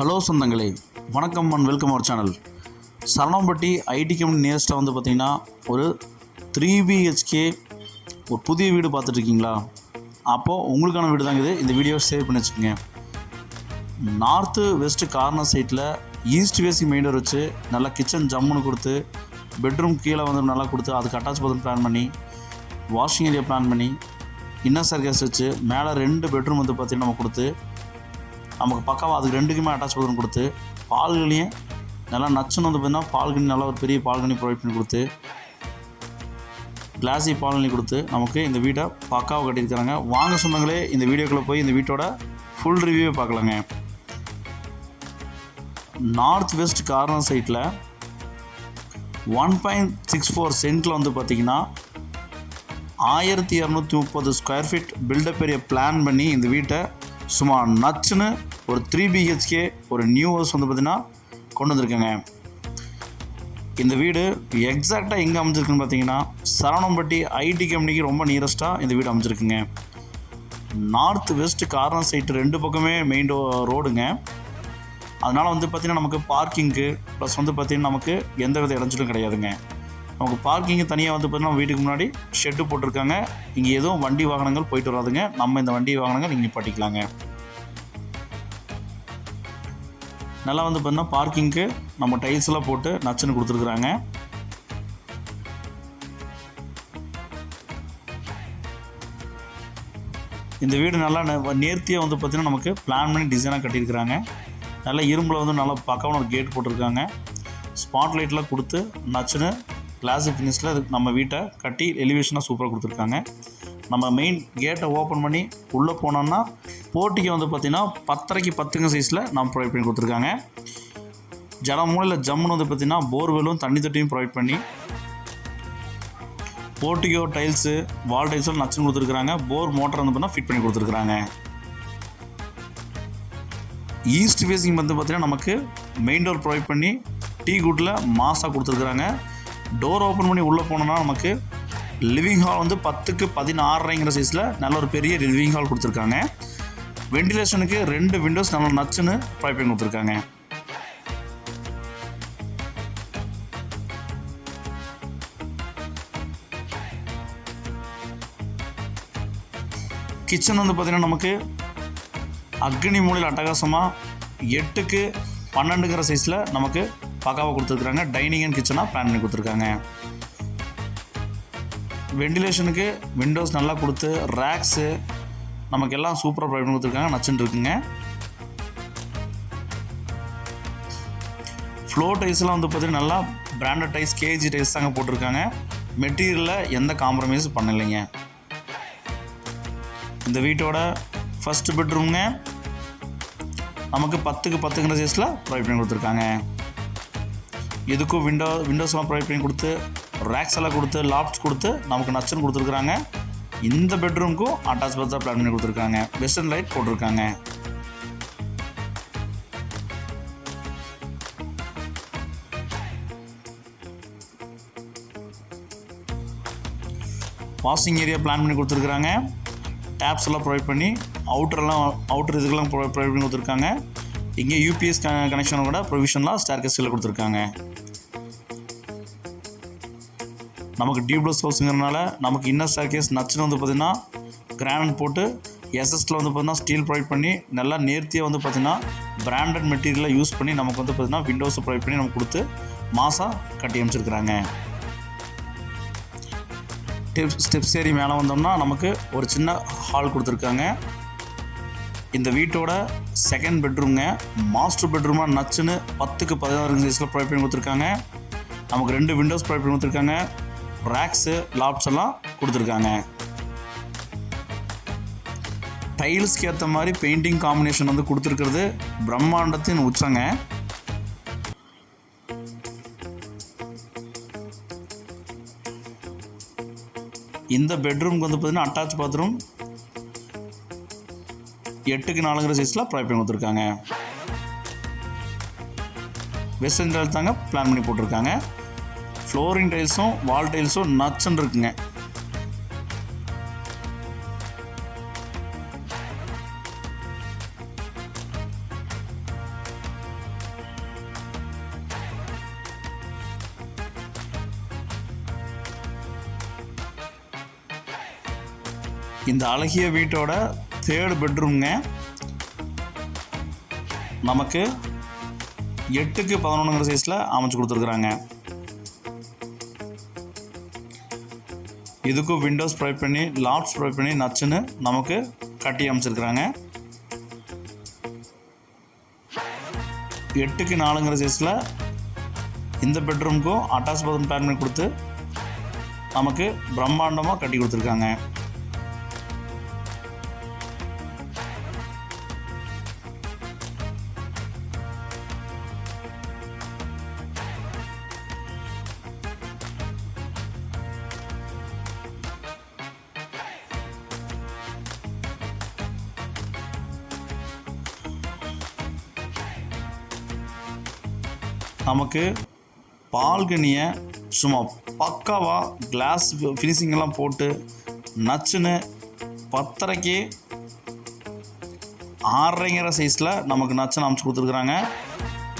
Hello சொந்தங்களே வணக்கம் and welcome our channel. Saranampatti IT company நியரஸ்ட்டாக வந்து பார்த்திங்கன்னா ஒரு த்ரீ பிஹெச்கே ஒரு புதிய வீடு பார்த்துட்ருக்கீங்களா அப்போது உங்களுக்கான வீடு தாங்க இது. இந்த வீடியோ சேவ் பண்ணி வச்சுக்கோங்க. நார்த்து வெஸ்ட்டு கார்னர் சைட்டில் ஈஸ்ட் வேஸ்ட் மெயின் டோர் வச்சு நல்லா கிச்சன் ஜம்முன்னு கொடுத்து பெட்ரூம் கீழே வந்து நல்லா கொடுத்து அதுக்கு அட்டாச் பாத்ரூம் பிளான் பண்ணி வாஷிங் ஏரியா பிளான் பண்ணி இன்னர் சர்க்கஸ் வச்சு மேலே ரெண்டு பெட்ரூம் வந்து பார்த்திங்கன்னா நம்ம கொடுத்து நமக்கு பக்காவாக அதுக்கு ரெண்டுக்குமே அட்டாச் பாத்ரூம் கொடுத்து பால்கனியும் நல்லா நச்சுன்னு வந்து பார்த்தீங்கன்னா பால்கனி நல்லா ஒரு பெரிய பால்கனி ப்ரொவைட் பண்ணி கொடுத்து கிளாஸி பால்கனி கொடுத்து நமக்கு இந்த வீட்டை பக்காவாக கட்டியிருக்கிறாங்க. வாங்க சொன்னங்களே இந்த வீடியோக்குள்ளே போய் இந்த வீட்டோட ஃபுல் ரிவ்யூவை பார்க்கலாங்க. நார்த் வெஸ்ட் கார்னர் சைட்டில் ஒன் பாயிண்ட் சிக்ஸ் ஃபோர் சென்ட்டில் வந்து பார்த்திங்கன்னா ஆயிரத்தி இரநூத்தி முப்பது square feet built up area plan பண்ணி இந்த வீட்டை சும்மா நச்சுன்னு ஒரு த்ரீ பிஹெச்கே ஒரு நியூ ஹவுஸ் வந்து பார்த்திங்கன்னா கொண்டு வந்திருக்கேங்க. இந்த வீடு எக்ஸாக்டாக எங்கே அமைஞ்சிருக்குன்னு பார்த்தீங்கன்னா சரவணம்பட்டி ஐடி கம்பெனிக்கு ரொம்ப நியரஸ்ட்டாக இந்த வீடு அமைஞ்சிருக்குங்க. நார்த் வெஸ்ட் கார்னர் சைட்டு ரெண்டு பக்கமே மெயின் ரோடுங்க அதனால் வந்து பார்த்திங்கன்னா நமக்கு பார்க்கிங்க்கு ப்ளஸ் வந்து பார்த்திங்கன்னா நமக்கு எந்த வித இடைஞ்சலும் கிடையாதுங்க. நமக்கு பார்க்கிங்கு தனியாக வந்து பார்த்திங்கன்னா வீட்டுக்கு முன்னாடி ஷெட்டு போட்டிருக்காங்க. இங்கே எதுவும் வண்டி வாகனங்கள் போயிட்டு வராதுங்க. நம்ம இந்த வண்டி வாகனங்கள் நீங்கள் நிப்பாட்டிக்கலாங்க. நல்லா வந்து பார்த்தீங்கன்னா பார்க்கிங்க்கு நம்ம டைல்ஸ் எல்லாம் போட்டு நச்சுன்னு கொடுத்துருக்குறாங்க. இந்த வீடு நல்லா நே- நேர்த்தியாக வந்து பார்த்திங்கன்னா நமக்கு பிளான் பண்ணி டிசைனாக கட்டியிருக்கிறாங்க. நல்லா இரும்பில் வந்து நல்லா பக்கமான ஒரு கேட் போட்டிருக்காங்க. ஸ்பாட் லைட்லாம் கொடுத்து நச்சுன்னு கிளாஸிக் ஃபினிஷில் நம்ம வீட்டை கட்டி எலிவேஷனாக சூப்பராக கொடுத்துருக்காங்க. நம்ம மெயின் கேட்டை ஓப்பன் பண்ணி உள்ளே போனோம்னா போட்டிக்கு வந்து பார்த்திங்கன்னா பத்தரைக்கு பத்துங்க சைஸில் நம்ம ப்ரொவைட் பண்ணி கொடுத்துருக்காங்க. ஜலமூலையில் ஜம்முன்னு வந்து பார்த்திங்கன்னா போர்வெல்லும் தண்ணி தொட்டியும் ப்ரொவைட் பண்ணி போர்ட்டிகோ டைல்ஸு வால் டைல்ஸும் நச்சுன்னு கொடுத்துருக்குறாங்க. போர் மோட்டர் வந்து பார்த்தீங்கன்னா ஃபிட் பண்ணி கொடுத்துருக்குறாங்க. ஈஸ்ட் ஃபேஸிங் வந்து பார்த்திங்கன்னா நமக்கு மெயின் டோர் ப்ரொவைட் பண்ணி டீ குட்டில் மாஸாக கொடுத்துருக்குறாங்க. டோர் ஓப்பன் பண்ணி உள்ளே போனோம்னா நமக்கு லிவிங் ஹால் வந்து பத்துக்கு பதினாறுங்கிற சைஸில் நல்ல ஒரு பெரிய லிவிங் ஹால் கொடுத்துருக்காங்க. வெண்டிலேஷனுக்கு ரெண்டு விண்டோஸ் நல்லா நச்சுன்னு பைப்பிங் கொடுத்துருக்காங்க. கிச்சன் வந்து பார்த்திங்கன்னா நமக்கு அக்னி மூலையில் அட்டகாசமாக எட்டுக்கு பன்னெண்டுங்கிற சைஸில் நமக்கு பக்காவாக கொடுத்துருக்குறாங்க டைனிங் அண்ட் கிச்சனாக பிளான் பண்ணி கொடுத்துருக்காங்க. வெண்டிலேஷனுக்கு விண்டோஸ் நல்லா கொடுத்து ரேக்ஸு நமக்கு எல்லாம் சூப்பராக ப்ரொவைட் பண்ணி கொடுத்துருக்காங்க. நச்சுன்னு இருக்குங்க. ஃப்ளோர் டைஸ்லாம் வந்து பார்த்தீங்கன்னா நல்லா பிராண்டட் டைஸ் கேஜி டைஸ் தாங்க போட்டிருக்காங்க. மெட்டீரியலில் எந்த காம்ப்ரமைஸும் பண்ணலைங்க. இந்த வீட்டோட ஃபஸ்ட் பெட்ரூம்ங்க நமக்கு பத்துக்கு பத்துங்கிற சைஸில் ப்ரொவைட் பண்ணி கொடுத்துருக்காங்க. இதுக்கும் விண்டோ விண்டோஸ்லாம் ப்ரொவைட் பண்ணி கொடுத்து ரேக்ஸ் எல்லாம் கொடுத்து லாப்ஸ் கொடுத்து நமக்கு நச்சுன்னு கொடுத்துருக்குறாங்க. இந்த பெட்ரூம்க்கும் அட்டாச் பாத்தாக பிளான் பண்ணி கொடுத்துருக்காங்க. வெஸ்டர்ன் லைட் போட்டிருக்காங்க. வாஷிங் ஏரியா பிளான் பண்ணி கொடுத்துருக்குறாங்க டேப்ஸ் எல்லாம் ப்ரொவைட் பண்ணி அவுட்டர்லாம் அவுட்டர் இதுக்கெல்லாம் ப்ரொவைட் பண்ணி கொடுத்துருக்காங்க. இங்கே யூபிஎஸ் கனெக்ஷனோட ப்ரொவிஷன்லாம் ஸ்டார்கஸ்டில் கொடுத்துருக்காங்க. நமக்கு டியூப்ளஸ் ஹவுஸுங்கிறனால நமக்கு இன்னர் ஸ்டார்கேஸ் நச்சுன்னு வந்து பார்த்திங்கன்னா கிரானட் போட்டு எஸ்எஸ்டில் வந்து பார்த்திங்கன்னா ஸ்டீல் ப்ரொவைட் பண்ணி நல்லா நேர்த்தியாக வந்து பார்த்திங்கன்னா பிராண்டட் மெட்டீரியலை யூஸ் பண்ணி நமக்கு வந்து பார்த்திங்கன்னா விண்டோஸை ப்ரொவைட் பண்ணி நமக்கு கொடுத்து மாதம் கட்டி அமைச்சிருக்கிறாங்க. ஸ்டெப்ஸ் ஸ்டெப்ஸ் ஏறி மேலே வந்தோம்னா நமக்கு ஒரு சின்ன ஹால் கொடுத்துருக்காங்க. இந்த வீட்டோட செகண்ட் பெட்ரூம்ங்க மாஸ்டர் பெட்ரூமாக நச்சுன்னு பத்துக்கு பதினாறு சைஸில் ப்ரொவைட் பண்ணி கொடுத்துருக்காங்க. நமக்கு ரெண்டு விண்டோஸ் ப்ரொவைட் பண்ணி கொடுத்துருக்காங்க. ரேக்ஸு லாப்ஸ் எல்லாம் கொடுத்துருக்காங்க. டைல்ஸ்க்கு ஏற்ற மாதிரி பெயிண்டிங் காம்பினேஷன் வந்து கொடுத்துருக்கிறது பிரம்மாண்டத்தின் உச்சங்க. இந்த பெட்ரூம்க்கு வந்து பார்த்தீங்கன்னா அட்டாச் பாத்ரூம் எட்டுக்கு நாலுங்கிற சைஸில் ப்ரொவைட் பண்ணி கொடுத்துருக்காங்க. வெஸ்டர்ன் தாங்க பிளான் பண்ணி போட்டிருக்காங்க. ஃப்ளோரிங் டைல்ஸும் வால் டைல்ஸும் நச்சுன்னு இருக்குங்க. இந்த அழகிய வீட்டோட தேர்டு பெட்ரூம்ங்க நமக்கு எட்டுக்கு பதினொன்றுங்கிற சைஸில் அமைச்சு கொடுத்துருக்குறாங்க. இதுக்கும் விண்டோஸ் ப்ரொவைட் பண்ணி லாப்ஸ் ப்ரொவைட் பண்ணி நச்சுன்னு நமக்கு கட்டி அமைச்சிருக்கிறாங்க. எட்டுக்கு நாலுங்கிற சைஸில் இந்த பெட்ரூமுக்கும் அட்டாச் பாத்ரூம் பிளான் பண்ணி கொடுத்து நமக்கு பிரம்மாண்டமாக கட்டி கொடுத்துருக்காங்க. நமக்கு பால்கனியை சும்மா பக்காவாக கிளாஸ் ஃபினிஷிங்கெல்லாம் போட்டு நச்சுன்னு பத்தரைக்கு ஆறரைங்கிற சைஸில் நமக்கு நச்சுன்னு அமைச்சு கொடுத்துருக்குறாங்க.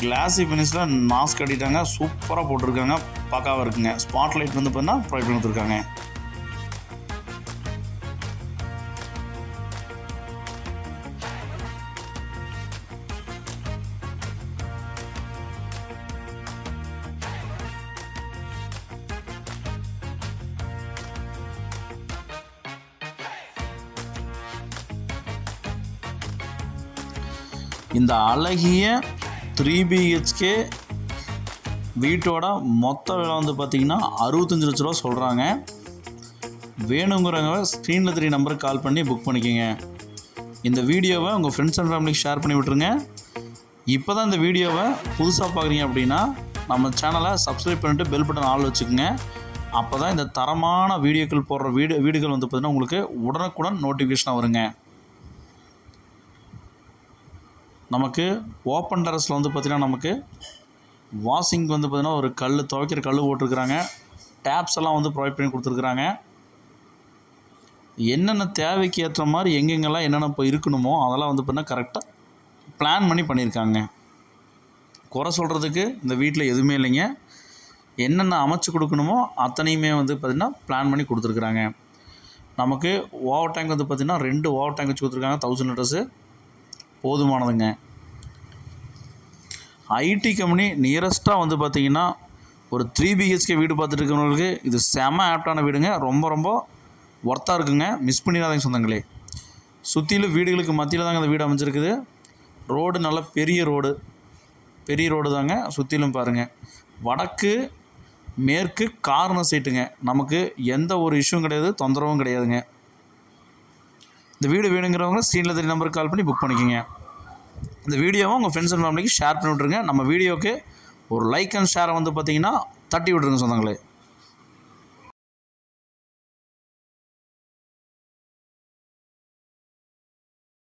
கிளாஸி ஃபினிஷில் மாஸ்க் கட்டிட்டாங்க சூப்பராக போட்டிருக்காங்க பக்காவாக இருக்குங்க. ஸ்பாட் லைட் வந்து பார்த்தீங்கன்னா ப்ரொவைட் பண்ணி கொடுத்துருக்காங்க. இந்த அழகிய த்ரீ பிஹெச்கே வீட்டோட மொத்த விலை வந்து பார்த்திங்கன்னா அறுபத்தஞ்சு லட்ச ரூபா சொல்கிறாங்க வேணுங்கிறவங்க ஸ்க்ரீனில் த்ரீ நம்பருக்கு கால் பண்ணி புக் பண்ணிக்கோங்க. இந்த வீடியோவை உங்கள் ஃப்ரெண்ட்ஸ் அண்ட் ஃபேமிலிக்கு ஷேர் பண்ணி விட்ருங்க இப்போ தான் இந்த வீடியோவை புதுசாக பார்க்குறீங்க அப்படின்னா நம்ம சேனலை சப்ஸ்கிரைப் பண்ணிட்டு பெல் பட்டன் ஆள் வச்சுக்கோங்க. அப்போ தான் இந்த தரமான வீடியோக்கள் போடுற வீடியோ வீடுகள் வந்து பார்த்திங்கன்னா உங்களுக்கு உடனுக்குடன் நோட்டிஃபிகேஷனாக வருங்க. நமக்கு ஓப்பன் டெரஸில் வந்து பார்த்திங்கன்னா நமக்கு வாஷிங் வந்து பார்த்திங்கன்னா ஒரு கல் துவைக்கிற கல் போட்டிருக்கிறாங்க. டேப்ஸ் எல்லாம் வந்து ப்ரொவைட் பண்ணி கொடுத்துருக்குறாங்க. என்னென்ன தேவைக்கு ஏற்ற மாதிரி எங்கெங்கெல்லாம் என்னென்ன இப்போ இருக்கணுமோ அதெல்லாம் வந்து பார்த்திங்கன்னா கரெக்டாக பிளான் பண்ணி பண்ணியிருக்காங்க. குறை சொல்கிறதுக்கு இந்த வீட்டில் எதுவுமே இல்லைங்க. என்னென்ன அமைச்சு கொடுக்கணுமோ அத்தனையுமே வந்து பார்த்திங்கன்னா பிளான் பண்ணி கொடுத்துருக்குறாங்க. நமக்கு ஓவர் டேங்க் வந்து பார்த்திங்கன்னா ரெண்டு ஓவர் டேங்க் வச்சு கொடுத்துருக்காங்க தௌசண்ட் லிட்டர்ஸு போதுமானதுங்க. ஐடி கம்பெனி நியரஸ்ட்டாக வந்து பார்த்திங்கன்னா ஒரு த்ரீ பிஹெச்கே வீடு பார்த்துட்டு இருக்கிறவங்களுக்கு இது செம ஆப்டான வீடுங்க. ரொம்ப ரொம்ப ஒர்த்தாக இருக்குங்க. மிஸ் பண்ணிடாதீங்க சொந்தங்களே. சுற்றிலும் வீடுகளுக்கு மத்தியில் தாங்க அந்த வீடு அமைஞ்சிருக்குது. ரோடு நல்ல பெரிய ரோடு பெரிய ரோடு தாங்க. சுற்றிலும் பாருங்கள் வடக்கு மேற்கு கார்னர் சைட்டுங்க நமக்கு எந்த ஒரு இஷ்யூவும் கிடையாது. தொந்தரவும் கிடையாதுங்க. இந்த வீடு வேணுங்கிறவங்க ஸ்க்ரீனில் தெரிய நம்பருக்கு கால் பண்ணி புக் பண்ணிக்கோங்க. இந்த வீடியோவை உங்கள் ஃப்ரெண்ட்ஸ் அண்ட் ஃபேமிலிக்கு ஷேர் பண்ணி விட்ருங்க நம்ம வீடியோக்கு ஒரு லைக் அண்ட் ஷேரை வந்து பார்த்தீங்கன்னா தட்டி விட்ருங்க சொந்தங்களே.